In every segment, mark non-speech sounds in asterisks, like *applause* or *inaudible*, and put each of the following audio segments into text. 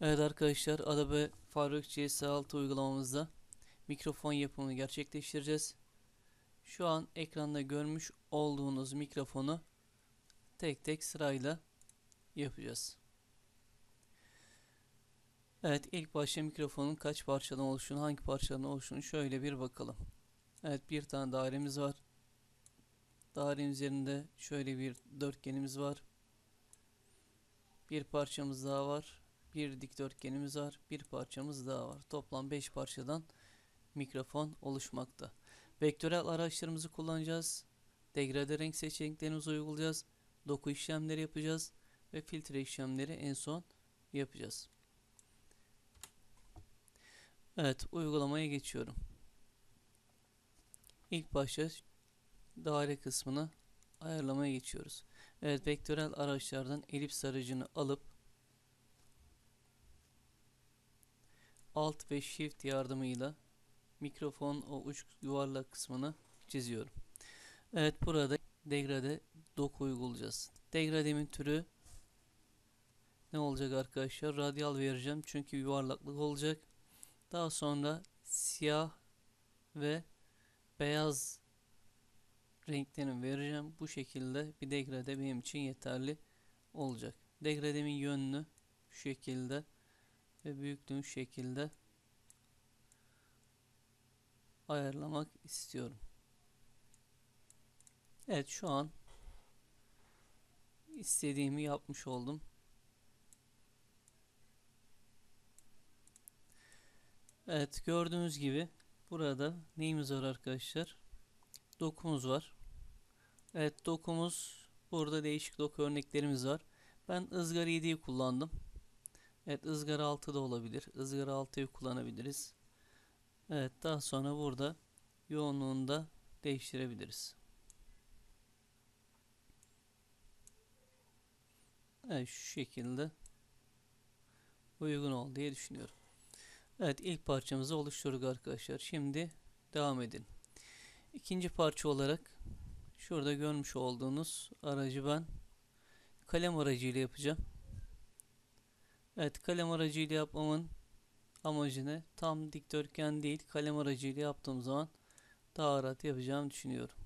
Evet arkadaşlar Adobe Faruk CS6 uygulamamızda mikrofon yapımını gerçekleştireceğiz. Şu an ekranda görmüş olduğunuz mikrofonu tek tek sırayla yapacağız. Evet ilk başta mikrofonun kaç parçadan oluştuğunu, hangi parçadan oluştuğunu şöyle bir bakalım. Evet bir tane dairemiz var. Dairenin üzerinde şöyle bir dörtgenimiz var. Bir parçamız daha var bir dikdörtgenimiz var, bir parçamız daha var. Toplam 5 parçadan mikrofon oluşmakta. Vektörel araçlarımızı kullanacağız. Degrade renk seçeneklerimizi uygulayacağız. Doku işlemleri yapacağız ve filtre işlemleri en son yapacağız. Evet, uygulamaya geçiyorum. İlk başta daire kısmını ayarlamaya geçiyoruz. Evet, vektörel araçlardan elips aracını alıp Alt ve Shift yardımıyla mikrofon o uç yuvarlak kısmını çiziyorum. Evet burada degrade doku uygulayacağız. Degrademin türü ne olacak arkadaşlar? Radyal vereceğim çünkü yuvarlaklık olacak. Daha sonra siyah ve beyaz renklerini vereceğim. Bu şekilde bir degrade benim için yeterli olacak. Degrademin yönünü şu şekilde ve büyüklüğün şekilde ayarlamak istiyorum. Evet şu an istediğimi yapmış oldum. Evet gördüğünüz gibi burada neyimiz var arkadaşlar? Dokumuz var. Evet dokumuz burada değişik doku örneklerimiz var. Ben ızgara 7'yi kullandım. Evet ızgara altı da olabilir. ızgara altıyı kullanabiliriz. Evet daha sonra burada yoğunluğunu da değiştirebiliriz. Evet şu şekilde uygun ol diye düşünüyorum. Evet ilk parçamızı oluşturduk arkadaşlar. Şimdi devam edelim. İkinci parça olarak şurada görmüş olduğunuz aracı ben kalem aracıyla yapacağım. Evet kalem aracıyla yapmamın amacı ne? Tam dikdörtgen değil kalem aracıyla yaptığım zaman daha rahat yapacağımı düşünüyorum.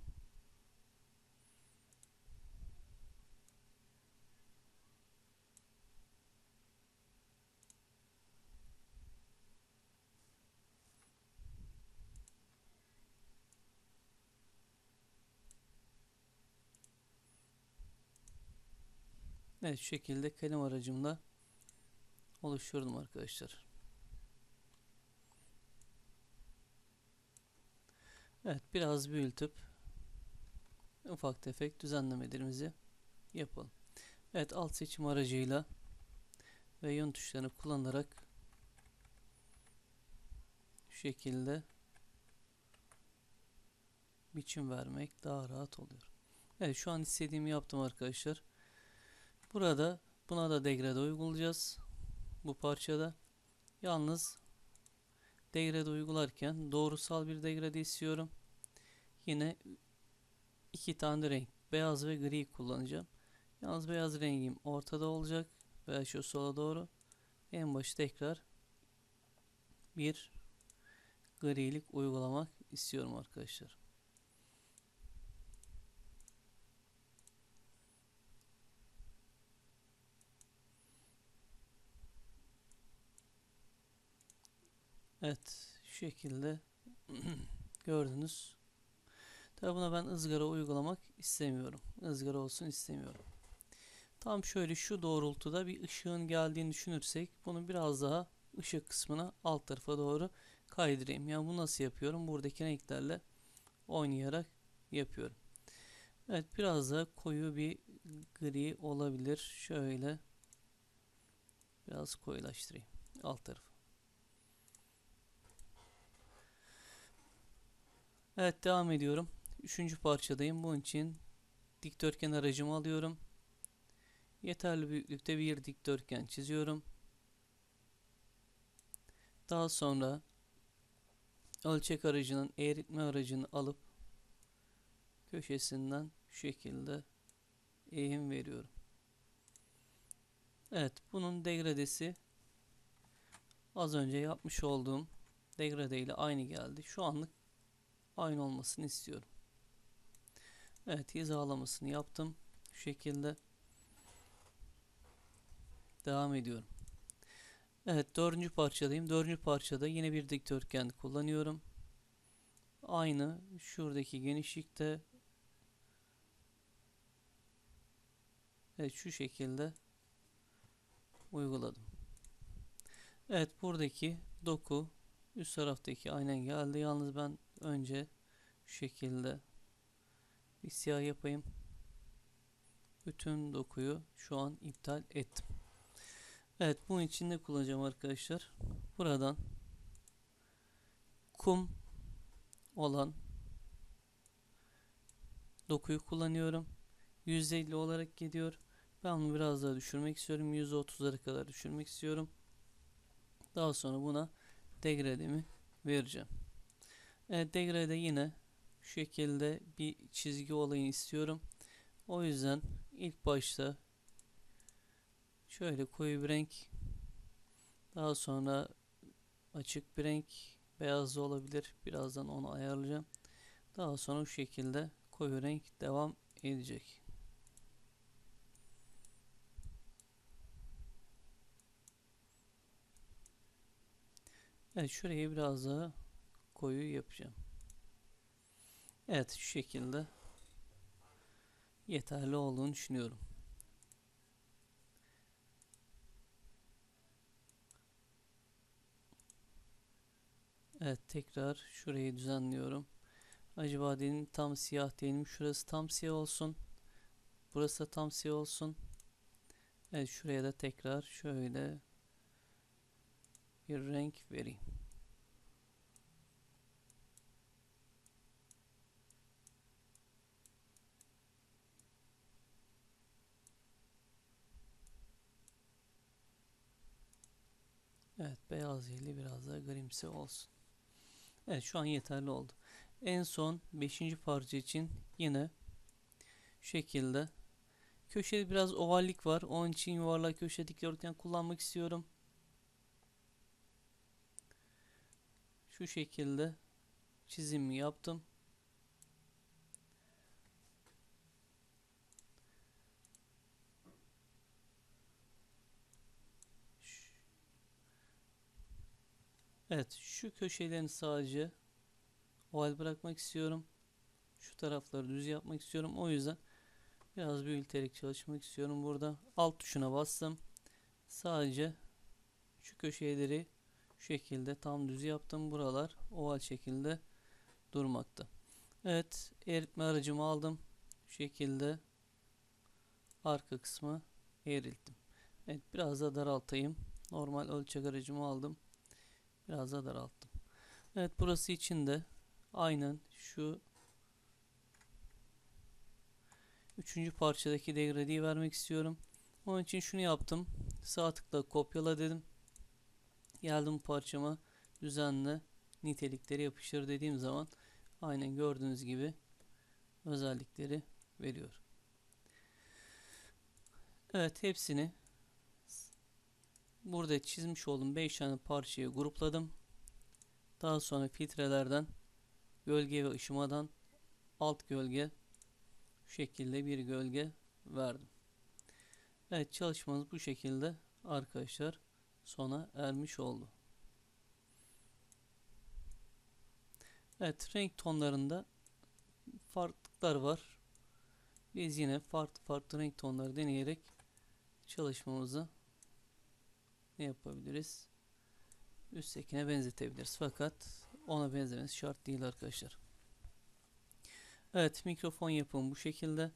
Evet şu şekilde kalem aracımla oluşturdum arkadaşlar. Evet biraz büyütüp ufak tefek düzenlemelerimizi yapalım. Evet alt seçim aracıyla ve yön tuşlarını kullanarak şu şekilde biçim vermek daha rahat oluyor. Evet şu an istediğimi yaptım arkadaşlar. Burada buna da degrade uygulayacağız bu parçada. Yalnız degrade uygularken doğrusal bir degrade istiyorum. Yine iki tane renk beyaz ve gri kullanacağım. Yalnız beyaz rengim ortada olacak ve şu sola doğru en başı tekrar bir grilik uygulamak istiyorum arkadaşlar. Evet şu şekilde *clears throat* gördünüz. Tabi buna ben ızgara uygulamak istemiyorum. ızgara olsun istemiyorum. Tam şöyle şu doğrultuda bir ışığın geldiğini düşünürsek bunu biraz daha ışık kısmına alt tarafa doğru kaydırayım. Yani bu nasıl yapıyorum? Buradaki renklerle oynayarak yapıyorum. Evet biraz daha koyu bir gri olabilir. Şöyle biraz koyulaştırayım alt tarafı. Evet devam ediyorum. Üçüncü parçadayım. Bunun için dikdörtgen aracımı alıyorum. Yeterli büyüklükte bir dikdörtgen çiziyorum. Daha sonra ölçek aracının eğritme aracını alıp köşesinden şu şekilde eğim veriyorum. Evet bunun degradesi az önce yapmış olduğum degrade ile aynı geldi. Şu anlık aynı olmasını istiyorum. Evet hizalamasını yaptım. Şu şekilde devam ediyorum. Evet dördüncü parçadayım. Dördüncü parçada yine bir dikdörtgen kullanıyorum. Aynı şuradaki genişlikte Evet şu şekilde uyguladım. Evet buradaki doku üst taraftaki aynen geldi. Yalnız ben önce şu şekilde bir siyah yapayım. Bütün dokuyu şu an iptal ettim. Evet bunun için ne kullanacağım arkadaşlar? Buradan kum olan dokuyu kullanıyorum. %50 olarak gidiyor. Ben bunu biraz daha düşürmek istiyorum. %30'lara kadar düşürmek istiyorum. Daha sonra buna degrademi vereceğim. Evet degrade yine şu şekilde bir çizgi olayını istiyorum. O yüzden ilk başta şöyle koyu bir renk daha sonra açık bir renk beyaz da olabilir. Birazdan onu ayarlayacağım. Daha sonra şu şekilde koyu renk devam edecek. Evet şurayı biraz daha koyu yapacağım. Evet şu şekilde yeterli olduğunu düşünüyorum. Evet tekrar şurayı düzenliyorum. Acaba dedim tam siyah diyelim. Şurası tam siyah olsun. Burası da tam siyah olsun. Evet şuraya da tekrar şöyle bir renk vereyim. Evet beyaz yerli biraz daha grimsi olsun. Evet şu an yeterli oldu. En son 5. parça için yine şekilde köşede biraz ovallik var. Onun için yuvarlak köşe dikdörtgen kullanmak istiyorum. Şu şekilde çizimi yaptım. Evet şu köşelerini sadece oval bırakmak istiyorum. Şu tarafları düz yapmak istiyorum. O yüzden biraz büyüterek çalışmak istiyorum. Burada alt tuşuna bastım. Sadece şu köşeleri şu şekilde tam düz yaptım. Buralar oval şekilde durmakta. Evet eritme aracımı aldım. Şu şekilde arka kısmı eğrilttim. Evet biraz da daraltayım. Normal ölçek aracımı aldım. Biraz da daralttım. Evet burası için de aynen şu üçüncü parçadaki degradeyi vermek istiyorum. Onun için şunu yaptım. Sağ tıkla kopyala dedim. Geldim parçama düzenle nitelikleri yapıştır dediğim zaman aynen gördüğünüz gibi özellikleri veriyor. Evet hepsini burada çizmiş olduğum 5 tane parçayı grupladım. Daha sonra filtrelerden gölge ve ışımadan alt gölge şu şekilde bir gölge verdim. Evet çalışmamız bu şekilde arkadaşlar sona ermiş oldu. Evet renk tonlarında farklılıklar var. Biz yine farklı farklı renk tonları deneyerek çalışmamızı ne yapabiliriz? Üsttekine benzetebiliriz. Fakat ona benzemesi şart değil arkadaşlar. Evet mikrofon yapımı bu şekilde.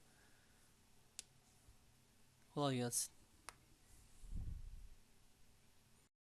Kolay gelsin.